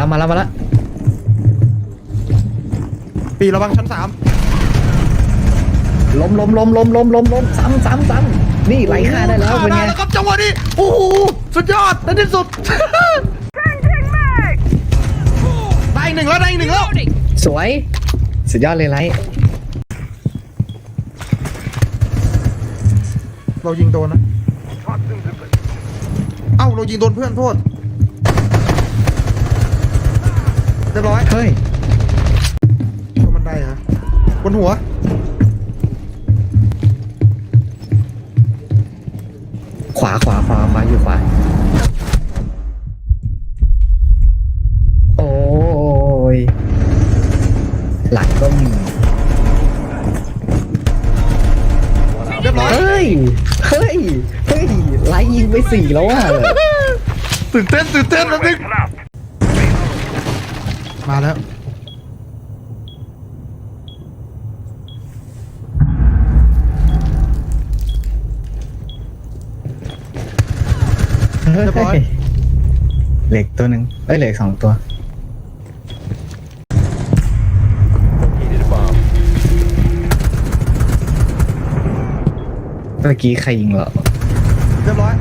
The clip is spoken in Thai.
แล้วมาแล้วมาแล้วปีระวังชั้นสามล้มล้มล้มล้มล้มล้มล้มซ้ำซ้ำซ้ำนี่ไหลฆ่าได้แล้วเป็นฆ่าไง ได้แล้วครับจังหวะนี้โอ้โหสุดยอดในที่สุด ได้อีกหนึ่งแล้วได้อีกหนึ่งแล้วสวย สุดยอดเลยไลท์เรายิงโดนนะเอ้าเรายิงโดนเพื่อนโทษ เรียบร้อยเฮ้ยตรงบันไดเหรอบนหัว ขวาขวาขวาขวาอยู่ขวาโอ้ยหลังก็มีเรียบร้อยเฮ้ย เฮ้ย เฮ้ยไลท์ยิงไปสี่แล้วอะ ตื่นเต้นตื่นเต้นแล้วนึง มาแล้วเฮ้ยเหล็กตัวหนึ่งเอ้ยเหล็กสองตัวเมื่อกี้ใครยิงเหรอ เรียบร้อย